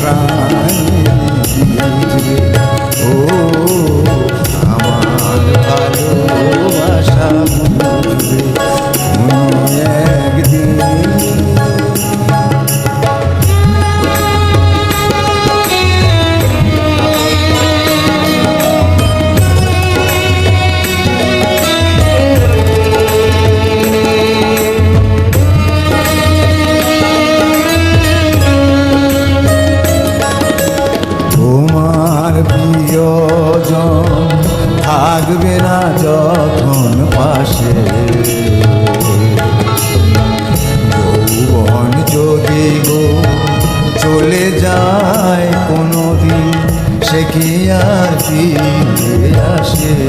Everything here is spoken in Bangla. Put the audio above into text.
Israel. কাছে আসে।